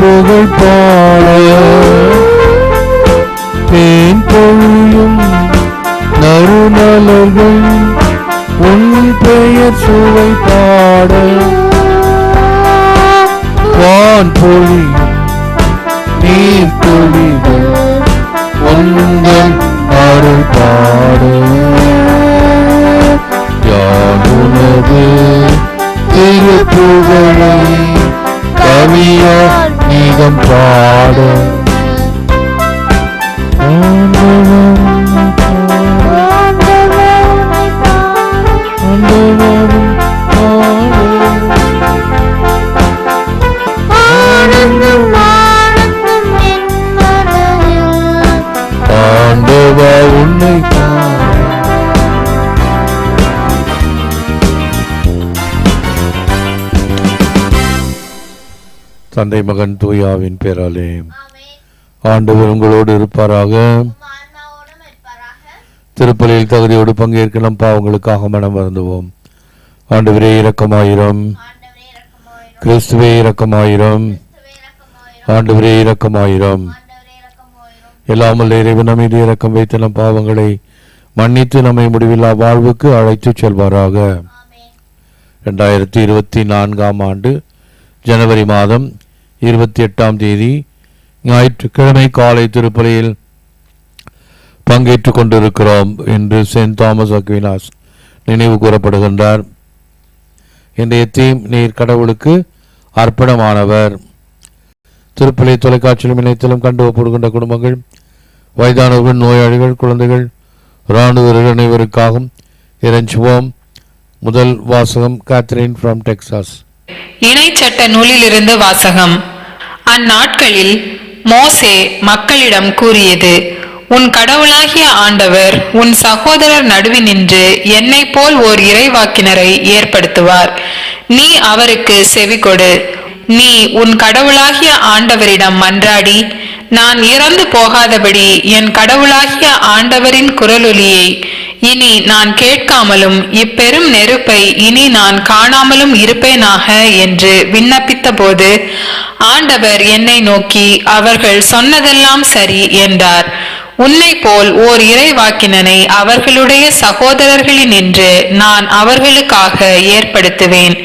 புகழ் பாட தேன் and joy. தந்தை மகன் தூயாவின் பேராலே. ஆண்டவர் உங்களோடு இருப்பாராக. திருப்பலியில் தகுதியோடு பங்கேற்க நம் பாவங்களுக்காக மனம் வருந்துவோம். ஆண்டவரே இரக்கமாயிரம். கிறிஸ்துவே இரக்கமாயிரம். ஆண்டவரே இரக்கமாயிரம். இரக்கமாயிரும் எல்லாமல் இறைவன் மீது இரக்கம் வைத்த நம் பாவங்களை மன்னித்து நம்மை முடிவில்லா வாழ்வுக்கு அழைத்துச் செல்வாராக. ரெண்டாயிரத்தி இருபத்தி நான்காம் ஆண்டு ஜனவரி மாதம் இருபத்தி எட்டாம் தேதி ஞாயிற்றுக்கிழமை காலை திருப்பலியில் பங்கேற்றுக் கொண்டிருக்கிறோம் என்று சென்ட் தாமஸ் அக்வினாஸ் நினைவு கூறப்படுகின்றார். இன்றைய தீம் நீர் கடவுளுக்கு அர்ப்பணமானவர். திருப்பலி தொலைக்காட்சியிலும் இணையத்திலும் கண்டு ஒப்படுகின்ற குடும்பங்கள் வயதானவர்கள் நோயாளிகள் குழந்தைகள் இராணுவர்கள் அனைவருக்காகவும் இறைஞ்சுவோம். முதல் வாசகம் கேத்ரின் ஃப்ரம் டெக்சாஸ் இணைச்சட்ட நூலிலிருந்து வாசகம். அந்நாட்களில் மோசே மக்களிடம் கூறியது உன் கடவுளாகிய ஆண்டவர் உன் சகோதரர் நடுவினின்று என்னை போல் ஓர் இறைவாக்கினரை ஏற்படுத்துவார். நீ அவருக்கு செவி கொடு. நீ உன் கடவுளாகிய ஆண்டவரிடம் மன்றாடி. நான் இறந்து போகாதபடி என் கடவுளாகிய ஆண்டவரின் குரலொலியை இனி நான் கேட்காமலும் இப்பெரும் நெருப்பை இனி நான் காணாமலும் இருப்பேனாக என்று விண்ணப்பித்தபோது ஆண்டவர் என்னை நோக்கி அவர்கள் சொன்னதெல்லாம் சரி என்றார். உன்னை போல் ஓர் இறைவாக்கினனை அவர்களுடைய சகோதரர்களினின்று நான் அவர்களுக்காக ஏற்படுத்துவேன்.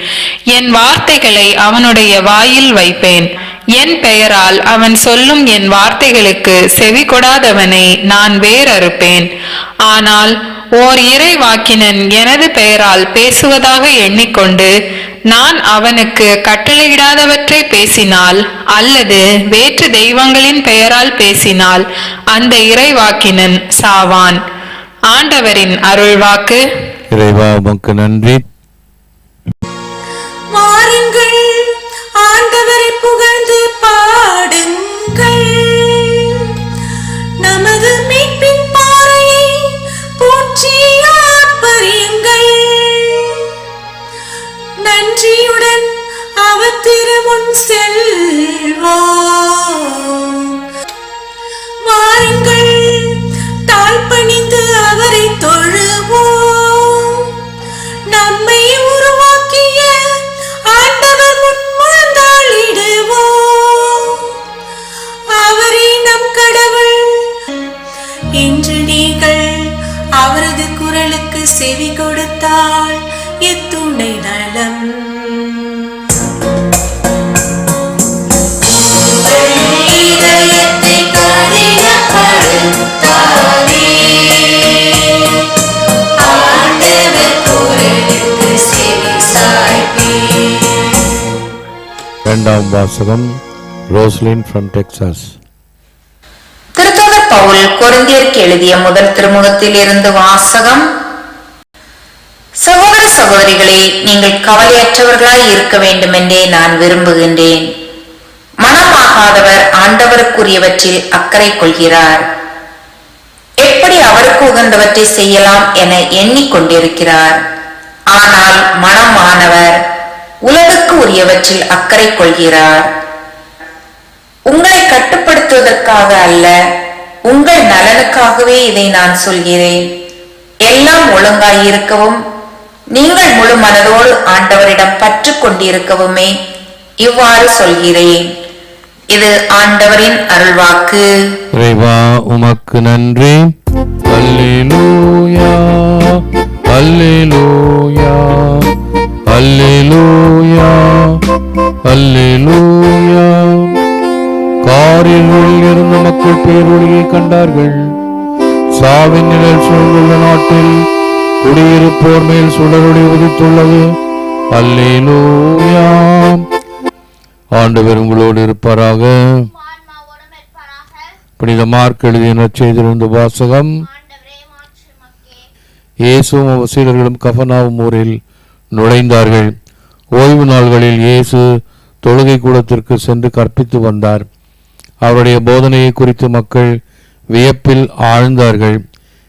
என் வார்த்தைகளை அவனுடைய வாயில் வைப்பேன். என் பெயரால் அவன் சொல்லும் என் வார்த்தைகளுக்கு செவி கொடாதவனை நான் வேறறுப்பேன். ஆனால் ஓர் இறைவாக்கினன் எனது பெயரால் பேசுவதாக எண்ணிக்கொண்டு நான் அவனுக்கு கட்டளையிடாதவற்றை பேசினால் அல்லது வேற்று தெய்வங்களின் பெயரால் பேசினால் அந்த இறைவாக்கினன் சாவான். ஆண்டவரின் அருள்வாக்கு. இறைவா உமக்கு நன்றி. வாருங்கள் ஆண்டவரை புகழ்ந்து பாடுங்கள். செவி கொடுத்தாள் எத்துணை நலம். இரண்டாம் வாசகம் ரோஸ்லின் ஃப்ரம் டெக்சாஸ் திருத்தூதர் பவுல் கொருந்தியருக்கு எழுதிய முதல் திருமுகத்தில் இருந்து வாசகம் சகோதர சகோதரிகளே நீங்கள் கவலையற்றவர்களாய் இருக்க வேண்டும் என்றே நான் விரும்புகின்றேன். மனமாகாதவர் ஆண்டவருக்குரியவற்றில் அக்கறை கொள்கிறார். எப்படி அவருக்கு உகந்தவற்றை செய்யலாம் என எண்ணிக்கொண்டிருக்கிறார். ஆனால் மனமானவர் உலகுக்கு உரியவற்றில் அக்கறை கொள்கிறார். உங்களை கட்டுப்படுத்துவதற்காக அல்ல உங்கள் நலனுக்காகவே இதை நான் சொல்கிறேன். எல்லாம் ஒழுங்காயிருக்கவும் நீங்கள் முழு மனதோடு ஆண்டவரிடம் பற்று கொண்டிருக்கவுமே இவ்வாறு சொல்கிறேன். இது ஆண்டவரின் அருள்வாக்கு. இறைவா உமக்கு நன்றி. அல்லேலூயா அல்லேலூயா அல்லேலூயா அல்லேலூயா. காரில் இருந்த மக்கள் பேரொழியை கண்டார்கள். சாவின் நிழல் சூழ்ந்துள்ள நாட்டில் குடியிருப்போர் மேல் சுடரொளி உதித்துள்ளது. அல்லேலூயா. ஆண்டவர் உங்களோடு இருப்பாராக. புனித மார்க் எழுதிய செய்திருந்த வாசகம். இயேசுவும் அவர் கஃபனாவும் ஊரில் நுழைந்தார்கள். ஓய்வு நாள்களில் இயேசு தொழுகை கூடத்திற்கு சென்று கற்பித்து வந்தார். அவருடைய போதனையை குறித்து மக்கள் வியப்பில் ஆழ்ந்தார்கள்.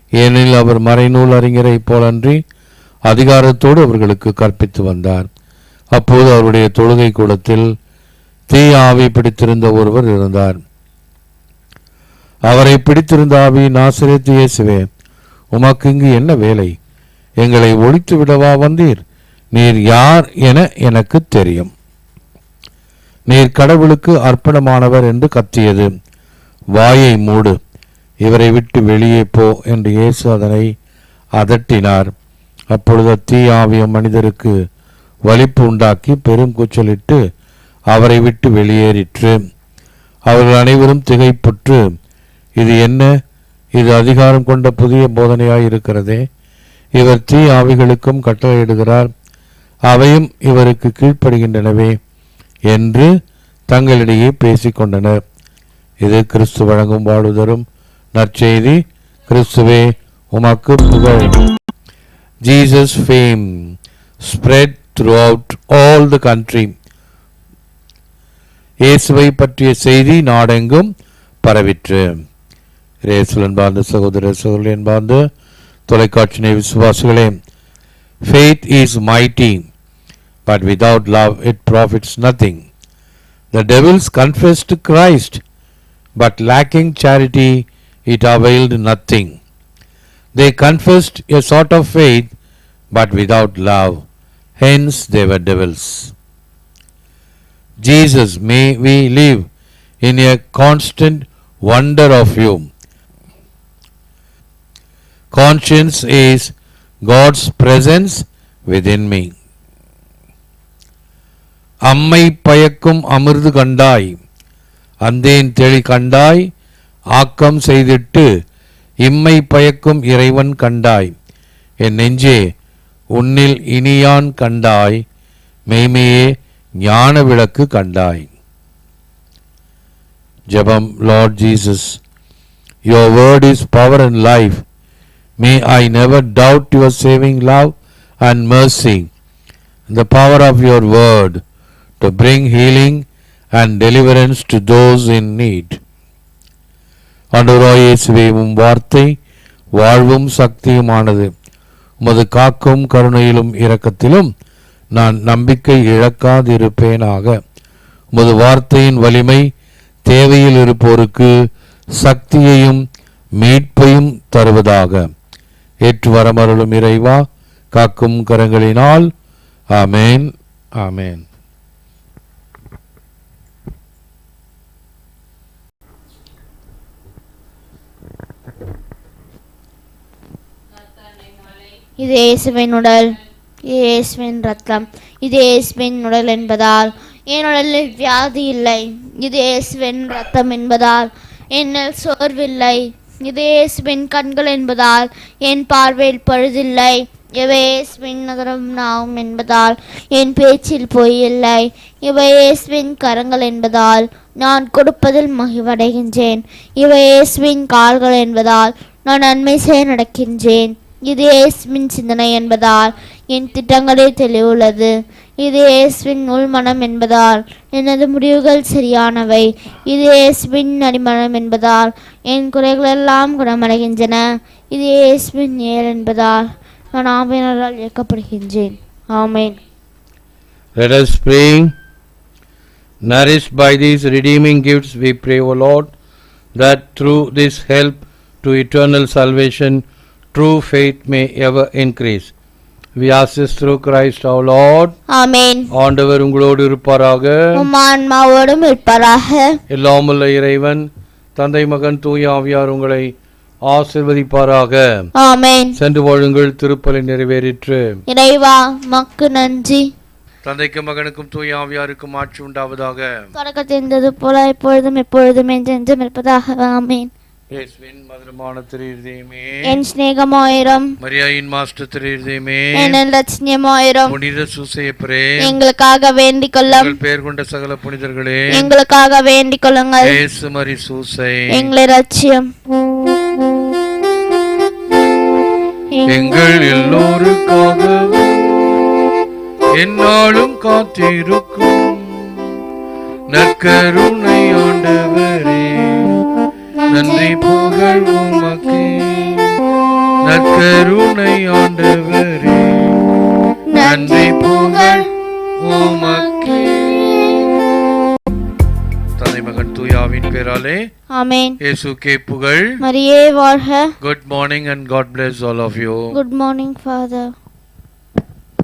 ஏனெனில் அவர் மறைநூல் அறிஞரைப் போலன்றி அதிகாரத்தோடு அவர்களுக்கு கற்பித்து வந்தார். அப்போது அவருடைய தொழுகை கூடத்தில் தீ ஆவி பிடித்திருந்த ஒருவர் இருந்தார். அவரை பிடித்திருந்த ஆவி நாசிரியத்து இயேசுவே உமக்கு இங்கு என்ன வேலை? எங்களை ஒழித்து விடவா வந்தீர்? நீர் யார் என எனக்கு தெரியும். நீர் கடவுளுக்கு அர்ப்பணமானவர் என்று கத்தியது. வாயை மூடு. இவரை விட்டு வெளியே போ என்று இயேசு அதனை அதட்டினார். அப்பொழுது தீ ஆவிய மனிதருக்கு வலிப்பு உண்டாக்கி பெரும் கூச்சலிட்டு அவரை விட்டு வெளியேறிற்று. அவர்கள் அனைவரும் திகைப்புற்று இது என்ன? இது அதிகாரம் கொண்ட புதிய போதனையாய் இருக்கிறதே இவர் தீ ஆவிகளுக்கும் கட்டளையிடுகிறார். அவையும் இவருக்கு கீழ்ப்படுகின்றனவே என்று தங்களிடையே பேசிக்கொண்டனர். இது கிறிஸ்து வழங்கும் வாழ்வுதரும் நற்செய்தி கிறிஸ்துவே உமக்கு புகழ் Jesus fame spread throughout all the country இயேசுவை பற்றிய செய்தி நாடெங்கும் பரவிற்று ரேசுல் என்பார்ந்த சகோதர சகோதரி என்பார்ந்த தொலைக்காட்சி விசுவாசிகளே faith is mighty but without love it profits nothing the devils confessed christ but lacking charity it availed nothing they confessed a sort of faith but without love hence they were devils jesus may we live in a constant wonder of you conscience is God's presence within me. அம்மை பயக்கும் அமிர்து கண்டாய் அந்தேன் தெளி கண்டாய் ஆக்கம் செய்திட்டு இம்மை பயக்கும் இறைவன் கண்டாய் என் நெஞ்சே உன்னில் இனியான் கண்டாய் மெய்மையே ஞான விளக்கு கண்டாய் ஜெபம் Lord Jesus your word is power and life May I never doubt your saving love and mercy, the power of your word to bring healing and deliverance to those in need. ஆண்டவராய் உம் வார்த்தை வாழ்வும் சக்தியுமானது. உமது காக்கும் கருணையிலும் இரக்கத்திலும் நான் நம்பிக்கை இழக்காதிருப்பேனாக. உமது வார்த்தையின் வலிமை தேவையில் இருப்போருக்கு சக்தியையும் மீட்பையும் தருவதாக. ஏற்று வரமருளும் இறைவா காக்கும் கரங்களினால். ஆமேன் ஆமேன். இது இயேசுவின் உடல் இது இயேசுவின் ரத்தம் இது இயேசுவின் உடல் என்பதால் என் உடலில் வியாதி இல்லை இது இயேசுவின் ரத்தம் என்பதால் என்னில் சோர்வில்லை இது இயேசுவின் கண்கள் என்பதால் என் பார்வையில் பழுதில்லை இவை நகரம் நாவும் என்பதால் என் பேச்சில் பொய் இல்லை இவை கரங்கள் என்பதால் நான் கொடுப்பதில் மகிழ்வடைகின்றேன் இவை இயேசுவின் கால்கள் என்பதால் நான் நன்மை செய்ய நடக்கின்றேன். இது இயேசுவின் சிந்தனை என்பதால் என் திட்டங்களே தெளிவுள்ளது. இது இயேசுவின் உள்மனம் என்பதால் எனது முடிவுகள் சரியானவை. இது இயேசுவின் அடிமனம் என்பதால் என் குறைகளெல்லாம் குணமடைகின்றன. இது இயேசுவின் நேர் என்பதால் நான் ஆமையினரால் இயக்கப்படுகின்றேன். ஆமேன். Let us pray. Nourished by these redeeming gifts, we pray, O Lord, that through this help to eternal salvation, true faith may ever increase. We ask this through Christ our Lord. ஆமென் ஆண்டவர் உங்களோடு இருப்பாராக. உம் ஆன்மாவோடும் இருப்பாராக. எல்லாமுள்ள இறைவன் தந்தை மகன் தூய ஆவியார் உங்களை ஆசிர்வதிப்பாராக. ஆமென் சென்று வாழுங்கள் திருப்பலி நிறைவேறிற்று. இறைவா மக்கு நன்றி. தந்தைக்கும் மகனுக்கும் தூய ஆவியாருக்கும் ஆட்சி உண்டாவதாக. தொடக்கத்தில் இருந்தது போல எப்பொழுதும் எப்பொழுதும் என்றென்றும் இருப்பதாக. ஆமென் என் சிநேகமாயிரம். மரியாயின் மாஸ்டர் திருதயமே என் லட்சியமாயிரம் புனித சூசையப்பரே எங்களுக்காக வேண்டிக் கொள்ளும். பெயர் கொண்ட சகல புனிதர்களே. எங்களுக்காக வேண்டிக் கொள்ளுங்கள். இயேசு மரி சூசை. எங்களை லட்சியம் எங்கள் எல்லோருக்காகவும் என்னாலும் காத்திருக்கும். நற்கருணை ஆண்டவரே. புகழ் உமக்கு. நற்கருணை ஆண்டவரே. நன்றி புகழ் உமக்கு. தந்தை மகன் தூயாவின் பேராலே ஆமென். இயேசுக்கே புகழ். மரியே வாழ்க. Good morning and God bless all of you. Good morning father